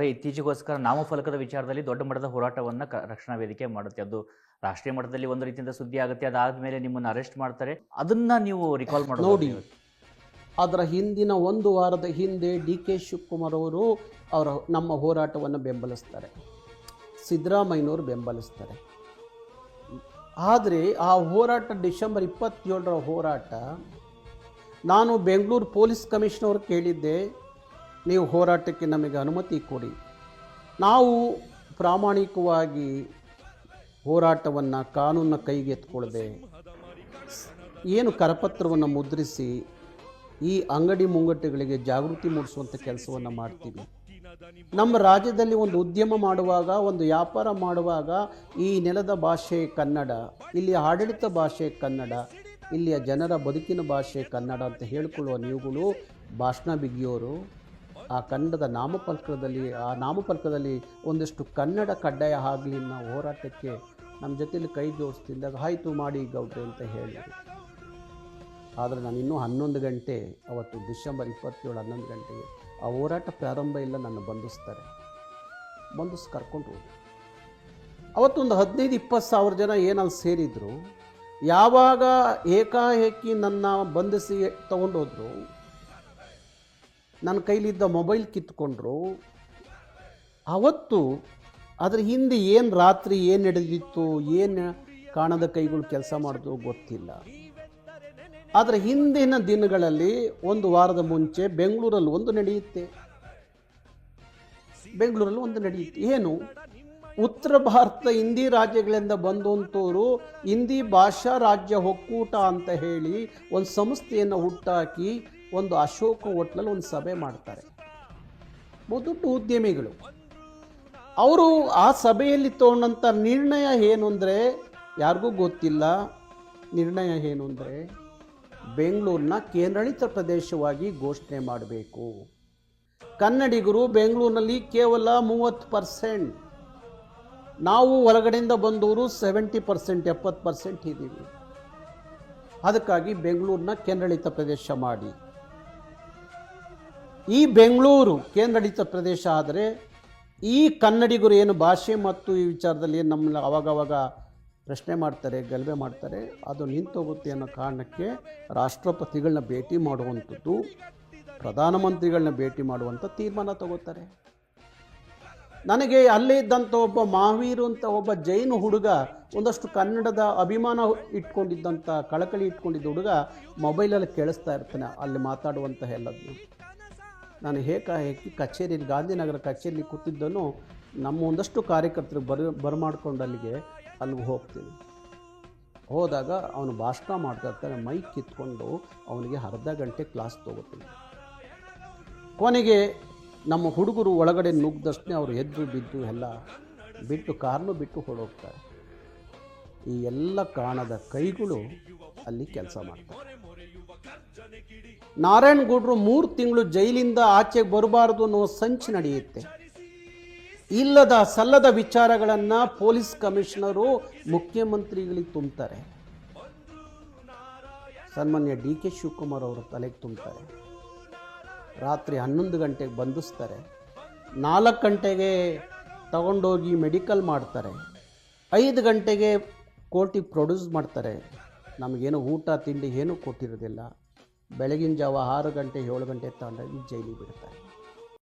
ಇತ್ತೀಚೆಗೋಸ್ಕರ ನಾಮಫಲಕದ ವಿಚಾರದಲ್ಲಿ ದೊಡ್ಡ ಮಟ್ಟದ ಹೋರಾಟವನ್ನು ಕ- ರಕ್ಷಣಾ ವೇದಿಕೆ ಮಾಡುತ್ತೆ. ಅದು ರಾಷ್ಟ್ರೀಯ ಮಟ್ಟದಲ್ಲಿ ಒಂದು ರೀತಿಯಿಂದ ಸುದ್ದಿ ಆಗುತ್ತೆ. ಅದಾದ್ಮೇಲೆ ನಿಮ್ಮನ್ನು ಅರೆಸ್ಟ್ ಮಾಡ್ತಾರೆ. ಅದನ್ನ ನೀವು ರಿಕಾಲ್ ಮಾಡಿ ನೋಡಿ ಅದರ ಹಿಂದಿನ ಒಂದು ವಾರದ ಹಿಂದೆ ಡಿ ಕೆ ಶಿವಕುಮಾರ್ ಅವರು ಅವರ ನಮ್ಮ ಹೋರಾಟವನ್ನು ಬೆಂಬಲಿಸ್ತಾರೆ. ಸಿದ್ದರಾಮಯ್ಯನವರು ಬೆಂಬಲಿಸ್ತಾರೆ. ಆದರೆ ಆ ಹೋರಾಟ ಡಿಸೆಂಬರ್ ಇಪ್ಪತ್ತೇಳರ ಹೋರಾಟ ನಾನು ಬೆಂಗಳೂರು ಪೊಲೀಸ್ ಕಮಿಷನರ್ ಕೇಳಿದ್ದೆ. ನೀವು ಹೋರಾಟಕ್ಕೆ ನಮಗೆ ಅನುಮತಿ ಕೊಡಿ. ನಾವು ಪ್ರಾಮಾಣಿಕವಾಗಿ ಹೋರಾಟವನ್ನು ಕಾನೂನನ್ನ ಕೈಗೆತ್ಕೊಳ್ಳದೆ ಏನು ಕರಪತ್ರವನ್ನು ಮುದ್ರಿಸಿ ಈ ಅಂಗಡಿ ಮುಂಗಟ್ಟುಗಳಿಗೆ ಜಾಗೃತಿ ಮೂಡಿಸುವಂಥ ಕೆಲಸವನ್ನು ಮಾಡ್ತೀವಿ. ನಮ್ಮ ರಾಜ್ಯದಲ್ಲಿ ಒಂದು ಉದ್ಯಮ ಮಾಡುವಾಗ, ಒಂದು ವ್ಯಾಪಾರ ಮಾಡುವಾಗ ಈ ನೆಲದ ಭಾಷೆ ಕನ್ನಡ ಇಲ್ಲಿಯ ಆಡಳಿತ ಭಾಷೆ ಕನ್ನಡ, ಇಲ್ಲಿಯ ಜನರ ಬದುಕಿನ ಭಾಷೆ ಕನ್ನಡ ಅಂತ ಹೇಳಿಕೊಳ್ಳುವ ನೀವುಗಳು ಭಾಷಣ ಬಿಗಿಯೋರು. ಆ ಕನ್ನಡದ ನಾಮಫಲಕದಲ್ಲಿ, ಆ ನಾಮಫಲಕದಲ್ಲಿ ಒಂದಷ್ಟು ಕನ್ನಡ ಕಡ್ಡಾಯ ಆಗಲಿ ನಾವು ಹೋರಾಟಕ್ಕೆ ನಮ್ಮ ಜೊತೆಯಲ್ಲಿ ಕೈ ಜೋಡಿಸ್ತಿದ್ದಾಗ, ಆಯಿತು ಮಾಡಿ ಗೌಡ್ರೆ ಅಂತ ಹೇಳಿದರು. ಆದರೆ ನಾನು ಇನ್ನೂ ಹನ್ನೊಂದು ಗಂಟೆ, ಅವತ್ತು ಡಿಸೆಂಬರ್ ಇಪ್ಪತ್ತೇಳು ಹನ್ನೊಂದು ಗಂಟೆಗೆ ಆ ಹೋರಾಟ ಪ್ರಾರಂಭ ಇಲ್ಲ, ನನ್ನ ಬಂಧಿಸ್ತಾರೆ ಬಂಧಿಸಿ ಕರ್ಕೊಂಡು ಹೋದರು. ಅವತ್ತೊಂದು ಹದಿನೈದು, ಇಪ್ಪತ್ತು ಸಾವಿರ ಜನ ಏನಲ್ಲಿ ಸೇರಿದ್ರು, ಯಾವಾಗ ಏಕಾಏಕಿ ನನ್ನ ಬಂಧಿಸಿ ತಗೊಂಡೋದ್ರು ನನ್ನ ಕೈಲಿದ್ದ ಮೊಬೈಲ್ ಕಿತ್ಕೊಂಡ್ರು, ಅವತ್ತು ಅದ್ರ ಹಿಂದೆ ಏನು ರಾತ್ರಿ ಏನು ನಡೆದಿತ್ತು, ಏನು ಕಾಣದ ಕೈಗಳು ಕೆಲಸ ಮಾಡಿದ್ರು ಗೊತ್ತಿಲ್ಲ. ಆದರೆ ಹಿಂದಿನ ದಿನಗಳಲ್ಲಿ ಒಂದು ವಾರದ ಮುಂಚೆ ಬೆಂಗಳೂರಲ್ಲಿ ಒಂದು ನಡೆಯುತ್ತೆ. ಬೆಂಗಳೂರಲ್ಲಿ ಒಂದು ನಡೆಯುತ್ತೆ. ಏನು? ಉತ್ತರ ಭಾರತ ಹಿಂದಿ ರಾಜ್ಯಗಳಿಂದ ಬಂದಂಥವರು ಹಿಂದಿ ಭಾಷಾ ರಾಜ್ಯ ಒಕ್ಕೂಟ ಅಂತ ಹೇಳಿ ಒಂದು ಸಂಸ್ಥೆಯನ್ನು ಹುಟ್ಟಾಕಿ ಒಂದು ಅಶೋಕ ಹೋಟ್ಲಲ್ಲಿ ಒಂದು ಸಭೆ ಮಾಡ್ತಾರೆ. ಬಹುದೊಡ್ಡ ಉದ್ಯಮಿಗಳು. ಅವರು ಆ ಸಭೆಯಲ್ಲಿ ತಗೊಂಡಂಥ ನಿರ್ಣಯ ಏನು ಅಂದರೆ, ಯಾರಿಗೂ ಗೊತ್ತಿಲ್ಲ, ನಿರ್ಣಯ ಏನು ಅಂದರೆ ಬೆಂಗಳೂರನ್ನ ಕೇಂದ್ರಾಡಳಿತ ಪ್ರದೇಶವಾಗಿ ಘೋಷಣೆ ಮಾಡಬೇಕು. ಕನ್ನಡಿಗರು ಬೆಂಗಳೂರಿನಲ್ಲಿ ಕೇವಲ ಮೂವತ್ತು ಪರ್ಸೆಂಟ್. ನಾವು ಹೊರಗಡೆಯಿಂದ ಬಂದವರು ಸೆವೆಂಟಿ ಪರ್ಸೆಂಟ್, ಎಪ್ಪತ್ತು ಪರ್ಸೆಂಟ್ ಇದ್ದೀವಿ. ಅದಕ್ಕಾಗಿ ಬೆಂಗಳೂರನ್ನ ಕೇಂದ್ರಾಡಳಿತ ಪ್ರದೇಶ ಮಾಡಿ. ಈ ಬೆಂಗಳೂರು ಕೇಂದ್ರಾಡಳಿತ ಪ್ರದೇಶ ಆದರೆ ಈ ಕನ್ನಡಿಗರು ಏನು ಭಾಷೆ ಮತ್ತು ಈ ವಿಚಾರದಲ್ಲಿ ಏನು ನಮ್ಮನ್ನ ಅವಾಗವಾಗ ಪ್ರಶ್ನೆ ಮಾಡ್ತಾರೆ, ಗಲಭೆ ಮಾಡ್ತಾರೆ, ಅದು ನಿಂತೋಗುತ್ತೆ ಅನ್ನೋ ಕಾರಣಕ್ಕೆ ರಾಷ್ಟ್ರಪತಿಗಳನ್ನ ಭೇಟಿ ಮಾಡುವಂಥದ್ದು, ಪ್ರಧಾನಮಂತ್ರಿಗಳನ್ನ ಭೇಟಿ ಮಾಡುವಂಥ ತೀರ್ಮಾನ ತಗೋತಾರೆ. ನನಗೆ ಅಲ್ಲೇ ಇದ್ದಂಥ ಒಬ್ಬ ಮಹಾವೀರು ಅಂತ ಒಬ್ಬ ಜೈನ ಹುಡುಗ, ಒಂದಷ್ಟು ಕನ್ನಡದ ಅಭಿಮಾನ ಇಟ್ಕೊಂಡಿದ್ದಂಥ, ಕಳಕಳಿ ಇಟ್ಕೊಂಡಿದ್ದ ಹುಡುಗ ಮೊಬೈಲಲ್ಲಿ ಕೇಳಿಸ್ತಾ ಇರ್ತಾನೆ, ಅಲ್ಲಿ ಮಾತಾಡುವಂಥ ಎಲ್ಲದನ್ನು. ನಾನು ಏಕಾಏಕಿ ಕಚೇರಿಯಲ್ಲಿ, ಗಾಂಧಿನಗರ ಕಚೇರಿಯಲ್ಲಿ ಕೂತಿದ್ದನ್ನು ನಮ್ಮ ಒಂದಷ್ಟು ಕಾರ್ಯಕರ್ತರು ಬರ ಬರಮಾಡ್ಕೊಂಡು ಅಲ್ಲಿಗೆ ಅಲ್ಲಿಗೆ ಹೋಗ್ತೀನಿ. ಹೋದಾಗ ಅವನು ಭಾಷಣ ಮಾಡ್ತಾ ಇರ್ತಾನೆ ಮೈಕ್ ಕಿತ್ಕೊಂಡು ಅವನಿಗೆ ಅರ್ಧ ಗಂಟೆ ಕ್ಲಾಸ್ ತೊಗೋತೀನಿ. ಕೊನೆಗೆ ನಮ್ಮ ಹುಡುಗರು ಒಳಗಡೆ ನುಗ್ಗದಷ್ಟೇ ಅವರು ಎದ್ದು ಬಿದ್ದು ಎಲ್ಲ ಬಿಟ್ಟು ಕಾರ್ನು ಬಿಟ್ಟು ಹೊಡೋಗ್ತಾರೆ ಈ ಎಲ್ಲ ಕಾಣದ ಕೈಗಳು ಅಲ್ಲಿ ಕೆಲಸ ಮಾಡ್ತಾರೆ. ನಾರಾಯಣ್ ಗೌಡ್ರು ಮೂರು ತಿಂಗಳು ಜೈಲಿಂದ ಆಚೆಗೆ ಬರಬಾರ್ದು ಅನ್ನೋ ಸಂಚು ನಡೆಯುತ್ತೆ. ಇಲ್ಲದ ಸಲ್ಲದ ವಿಚಾರಗಳನ್ನು ಪೊಲೀಸ್ ಕಮಿಷನರು ಮುಖ್ಯಮಂತ್ರಿಗಳಿಗೆ ತುಂಬ್ತಾರೆ. ಸನ್ಮಾನ್ಯ ಡಿ ಕೆ ಶಿವಕುಮಾರ್ ಅವರು ತಲೆಗೆ ತುಂಬ್ತಾರೆ. ರಾತ್ರಿ ಹನ್ನೊಂದು ಗಂಟೆಗೆ ಬಂಧಿಸ್ತಾರೆ. ನಾಲ್ಕು ಗಂಟೆಗೆ ತಗೊಂಡೋಗಿ ಮೆಡಿಕಲ್ ಮಾಡ್ತಾರೆ. ಐದು ಗಂಟೆಗೆ ಕೋರ್ಟಿಗೆ ಪ್ರೊಡ್ಯೂಸ್ ಮಾಡ್ತಾರೆ. ನಮಗೇನು ಊಟ, ತಿಂಡಿ ಏನೂ ಕೊಟ್ಟಿರೋದಿಲ್ಲ. ಬೆಳಗಿನ ಜಾವ ಆರು ಗಂಟೆ ಏಳು ಗಂಟೆ ತಗೊಂಡೋಗಿ ಜೈಲಿಗೆ ಬಿಡ್ತಾರೆ.